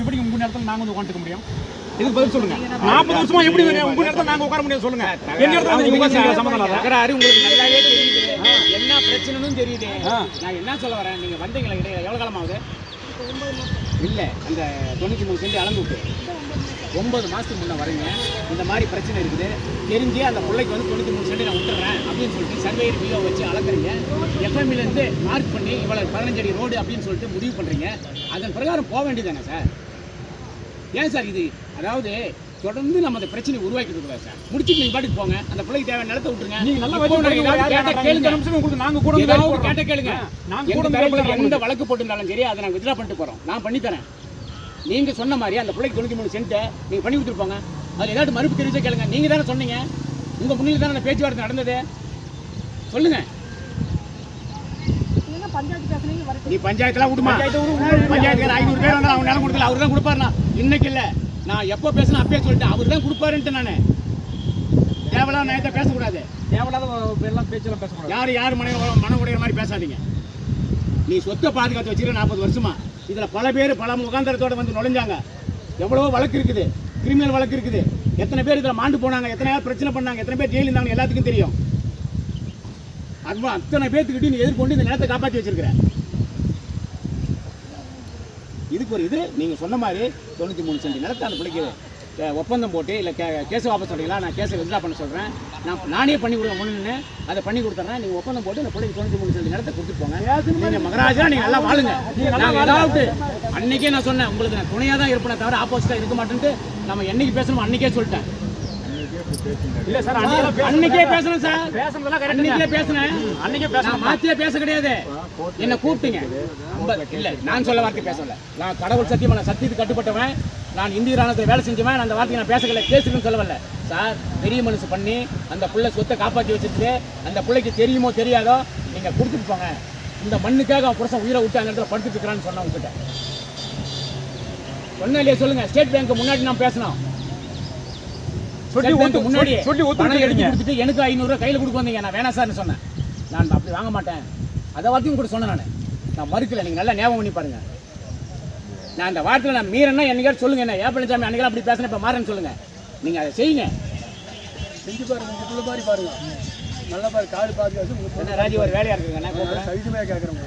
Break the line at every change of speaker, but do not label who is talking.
எப்படி உங்க நேரத்தில் நாங்க வந்து உட்காந்துக்க முடியும்? இதுக்கு பதில் சொல்லுங்க. நாற்பது வருஷமா எப்படி உங்க நேரத்தில் நாங்க உட்கார முடியும் சொல்லுங்க. நீங்க உட்கார்ந்து சம்மந்தம்
தகராறு உங்களுக்கு நல்லாவே தெரியுது. என்ன பிரச்சனைன்னு தெரியுது. நான் என்ன சொல்ல வரேன்? நீங்க வந்தீங்களா? இடையில எவ்வளவு காலம் ஆகுது இல்ல அந்த தொண்ணூத்தி மூணு சென்ட் அளந்து விட்டு. ஒன்பது மாசத்துக்கு முன்ன வரீங்க. இந்த மாதிரி பிரச்சனை இருக்குது. தெரிஞ்சு அந்த பிள்ளைக்கு வந்து தொண்ணூத்தி மூணு சென்ட் நான் விட்டுறேன் அப்படின்னு சொல்லிட்டு சர்வேயர் பிஓ வச்சு அளக்குறீங்க எஃப்எம்ல இருந்து மார்க் பண்ணி இவ்வளவு பதினஞ்சு அடி ரோடு அப்படின்னு சொல்லிட்டு முடிவு பண்றீங்க. அதன் பிரகாரம் போக வேண்டியதானே சார் ஏன் சார் இது? அதாவது தொடர்ந்து நம்ம அந்த பிரச்சனை உருவாக்கிட்டு இருக்கோம் சார் முடிச்சுட்டு நீங்க பாட்டுக்கு போங்க. அந்த பிள்ளைக்கு தேவையான நிலத்தை விட்டுருங்க.
நீங்க நல்லா
கேட்டா கேளுங்க.
நிமிஷம் உங்களுக்கு நாங்க கூட
கேட்ட. கேளுங்க.
நாங்க கூட
எந்த. வழக்கு போட்டிருந்தாலும் சரி அதை நாங்க வித்ரா பண்ணிட்டு போறோம். நான் பண்ணி தரேன் நீங்க சொன்ன மாதிரி அந்த பிள்ளைக்கு தொண்ணூத்தி மூணு சென்ட்டை நீங்க பண்ணி கொடுத்துருப்பாங்க. அது ஏதாவது மறுப்பு தெரிவிச்சா கேளுங்க. நீங்க தானே சொன்னீங்க. உங்க முன்னில தானே அந்த பேச்சுவார்த்தை நடந்தது. சொல்லுங்க.
நீங்க பஞ்சாயத்து பேசுனீங்க வரட்டும்
நீ பஞ்சாயத்துலாம் விடுமா? பஞ்சாயத்துக்கு ஐநூறு பேர் வந்தா அவங்க நிலம் கொடுக்கல அவர் தான் கொடுப்பாருண்ணா. இன்னைக்கு இல்ல. நான் எப்போ பேசினா அப்பயே சொல்லிட்டேன். அவர் தான் கொடுப்பாருன்ட்டு நானு. தேவையில்லாம நான் பேசக்கூடாது.
தேவையில்லாத எல்லாம் பேச்செல்லாம் பேசக்கூடாது.
யார் யார் மன மன உடையிற மாதிரி பேசாதீங்க. நீ சொத்தை பாதுகாத்து வச்சிருக்க நாற்பது வருஷமா? இதுல பல பேர் பல முகாந்திரத்தோடு வந்து நுழைஞ்சாங்க. எவ்வளவோ வழக்கு இருக்குது. கிரிமினல் வழக்கு இருக்குது. எத்தனை பேர் இதில் மாண்டு போனாங்க எத்தனை பேர் பிரச்சனை பண்ணாங்க எத்தனை பேர் ஜெயில் இருந்தாங்க எல்லாத்துக்கும் தெரியும். அது அத்தனை பேர்த்துக்கிட்டே நீ எதிர்கொண்டு இந்த நிலத்தை காப்பாற்றி வச்சிருக்கிற. இதுக்கு ஒரு இது நீங்க சொன்ன மாதிரி தொண்ணூத்தி மூணு சென்ட் நிலத்தை அந்த பிள்ளைக்கு ஒப்பந்தம் போட்டு இல்லை கே கேஸை வாபஸ் சொல்றீங்களா? நான் கேஸை வித்ரா பண்ண சொல்றேன். நான் நானே பண்ணி கொடுக்க முன்னு அதை பண்ணி கொடுத்துறேன். நீங்க ஒப்பந்தம் போட்டு இந்த பிள்ளைக்கு தொண்ணூத்தி மூணு சென்ட் நிலத்தை கொடுத்துட்டு போங்க. நீங்க மகராஜா நீங்க நல்லா வாழுங்க. நாங்க ஏதாவது அன்னைக்கே நான் சொன்னேன் உங்களுக்கு நான் துணையா தான் இருப்பேனே தவிர ஆப்போசிட்டா இருக்க மாட்டேன்ட்டு. நம்ம என்னைக்கு பேசணும் அன்னைக்கே சொல்லிட்டேன்.
இல்ல சார்
அன்னைக்கே பேசணும் சார்.
பேசுனதெல்லாம்
அன்னைக்கே. பேசுனேன்.
அன்னைக்கே
நான்
பேசணும்
மாத்தியே பேச கிடையாது. என்ன கூப்பிட்டீங்க. இல்ல நான் சொல்ல வார்த்தை பேசல. நான் கடவுள் சத்தியமா நான் சத்தியத்துக்கு கட்டுப்பட்டவன். நான் இந்திய ராணுவத்தில் வேலை செஞ்சவன் அந்த வார்த்தையை நான் பேசல பேசுறேன்னு சொல்லவில்ல. சார் பெரிய மனசு பண்ணி அந்த புள்ள சொத்தை காப்பாற்றி வச்சுட்டு அந்த பிள்ளைக்கு தெரியுமோ தெரியாதோ நீங்க கொடுத்துட்டு போங்க. இந்த மண்ணுக்காக அவன் புருஷன் உயிரை விட்டு அந்த இடத்துல படுத்துட்டு இருக்கிறான்னு சொன்ன உங்ககிட்ட. சொன்ன இல்லையா சொல்லுங்க. ஸ்டேட் பேங்க் முன்னாடி நான் பேங்க் முன்னாடி. கொடுத்துட்டு எனக்கு ஐநூறுரூவா கையில் கொடுக்க வந்தீங்க. நான் வேணாம் சார்னு சொன்னேன். நான் அப்படி வாங்க மாட்டேன். அதை வார்த்தையும் கூட சொன்னேன் நான். நான் மறுக்கல. நீங்கள் நல்லா ஞாபகம் பண்ணி பாருங்க. நான் அந்த வார்த்தையில் நான் மீறனா என்னைக்காவது சொல்லுங்க. என்ன ஏன் பழனிசாமி அன்னைக்கு அப்படி பேசினேன் இப்போ மாறேன்னு சொல்லுங்க. நீங்கள் அதை செய்யுங்க.
செஞ்சு பாருங்க உங்க பிள்ளை மாதிரி பாருங்க. நல்லா பாரு காடு பாதுகாத்து
என்ன ராஜி ஒரு வேலையாக இருக்குங்க நான்
சைடுமே கேட்குறவங்க